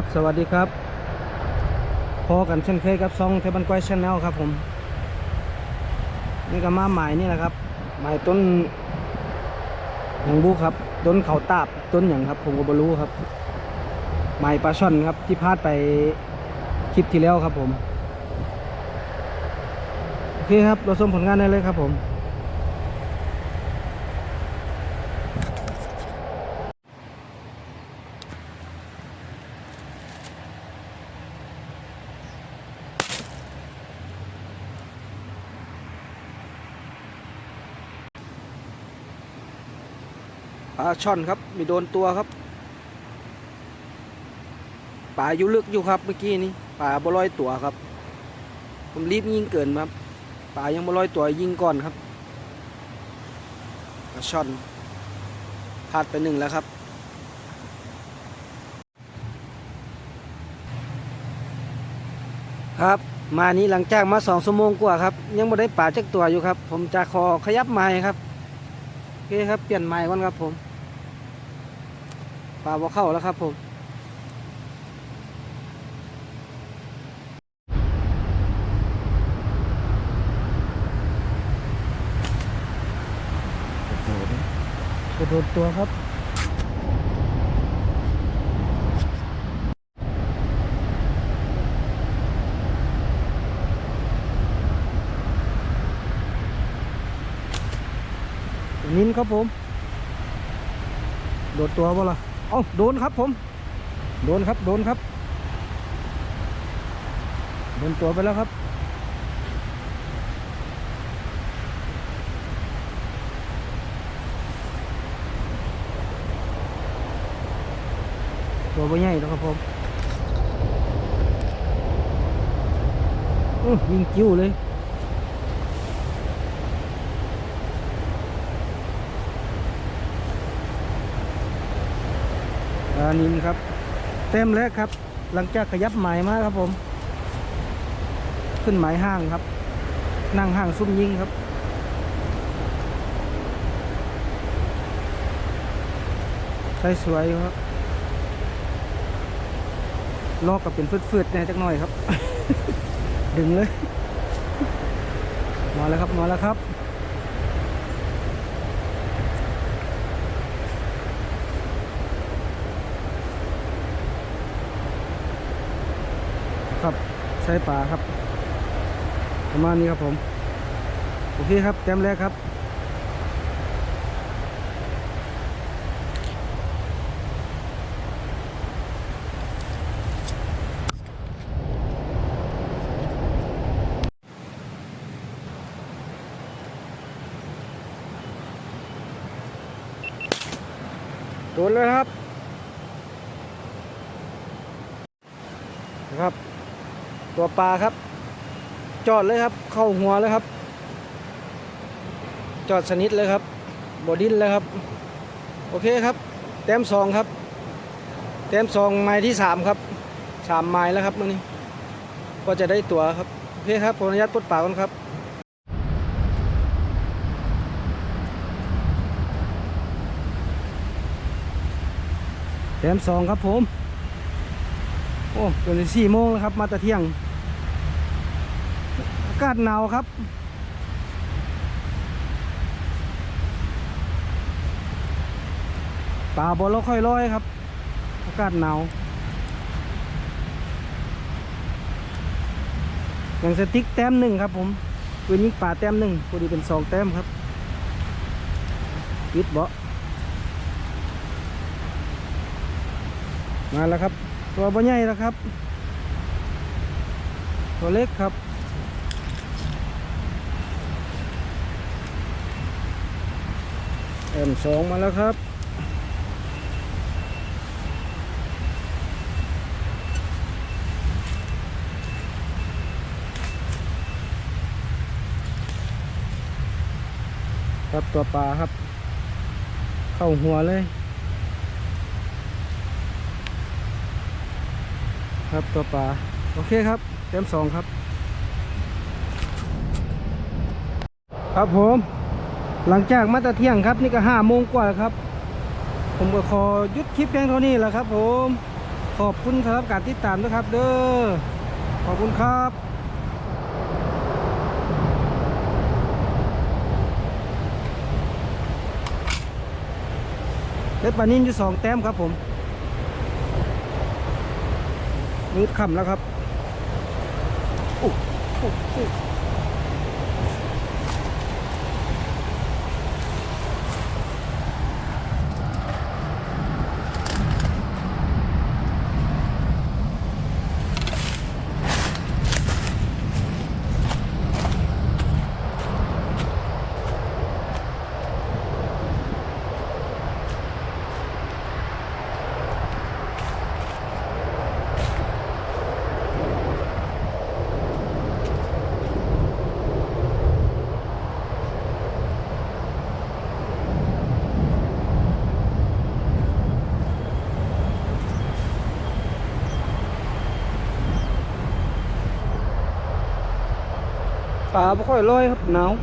ับสวัสดีครับ พอกันเช่นเคยกับซองเทบันก้อยชาแนลครับผม นี่ก็มาหมายนี่แหละครับ หมายต้นหยังบุครับ ต้นเขาตาบ ต้นอย่างครับ ผมก็บรู้ครับ หมายปลาช่อนครับ ที่พลาดไปคลิปที่แล้วครับผม โอเคครับ เราชมผลงานได้เลยครับผม ปลาช่อนครับมีโดนตัวครับปลาอยู่ลึกอยู่ครับเมื่อกี้นี้ปลาบลอยตัวครับ ผมรีบยิงเกินครับปลายังบลอยตัวยิงก่อนครับปลาช่อนพลาดไปหนึ่งแล้วครับครับมานี้หลังจากมาสองชั่วโมงกว่าครับ ยังไม่ได้ปลาจักตัวอยู่ครับ ผมจะขอขยับไม้ครับโอเคครับเปลี่ยนไม้ก่อนครับผม ปลาบ่เข้าแล้วครับผมกระโดดตัวครับนินครับผม โดดตัวบ่ล่ะ เอ้าโดนครับผม โดนครับ โดนครับ โดนตัวไปแล้วครับ ตัวไม่ใหญ่หรอกครับผมอื้อยิงกิ้วเลยานินครับ เต็มแล้วครับ หลังจากขยับหมายมาครับผม ขึ้นหมายห้างครับ นั่งห้างซุ่มยิงครับใช้สวยครับลอกกับเป็นฟืดๆแน่จักหน่อยครับ ดึงเลย มาแล้วครับ มาแล้วครับ ครับใช้ป่าครับ ประมาณนี้ครับผม โอเคครับเต็มแล้วครับโดนเลยครับ นะครับ ตัวปลาครับ จอดเลยครับ เข้าหัวเลยครับ จอดสนิทเลยครับบดินเลยครับ โอเคครับแต้มสองครับแต้มสองไม้ที่สามครับสามไม้แล้วครับมื่อนี้ ก็จะได้ตัวครับ โอเคครับผมอนุญาตปลดปากก่อนครับแต้มสองครับผม โอ้เกินสี่โมงแล้วครับ มาต่เที่ยงากาศหนาวครับป่าบอลค่อยลอยครับ อากาศหนาวอย่างสติ๊กแต้มหนึ่งครับผมปืนยิงป่าแต้มหนึ่งพอดีเป็นสองแต้มครับปิดเบาะมาแล้วครับ ตัวบ่ใหญ่แล้วครับ ตัวเล็กครับ เอ็มสองมาแล้วครับ ครับตัวปลาครับ เข้าหัวเลย ครับตัวปลา โอเคครับเต็มสองครับ ครับผม หลังจากมาตะเที่ยงครับนี่ก็ห้าโมงกว่าแล้วครับ ผมก็ขอหยุดคลิปเพียงเท่านี้แหละครับ ผมขอบคุณสำหรับการติดตามด้วยครับ เด้อขอบคุณครับเล็ดปานินอยู่สองแต้มครับผมมืดค่ำแล้วครับโอ้โอ้ Ờ, à, không phải lôi hợp nào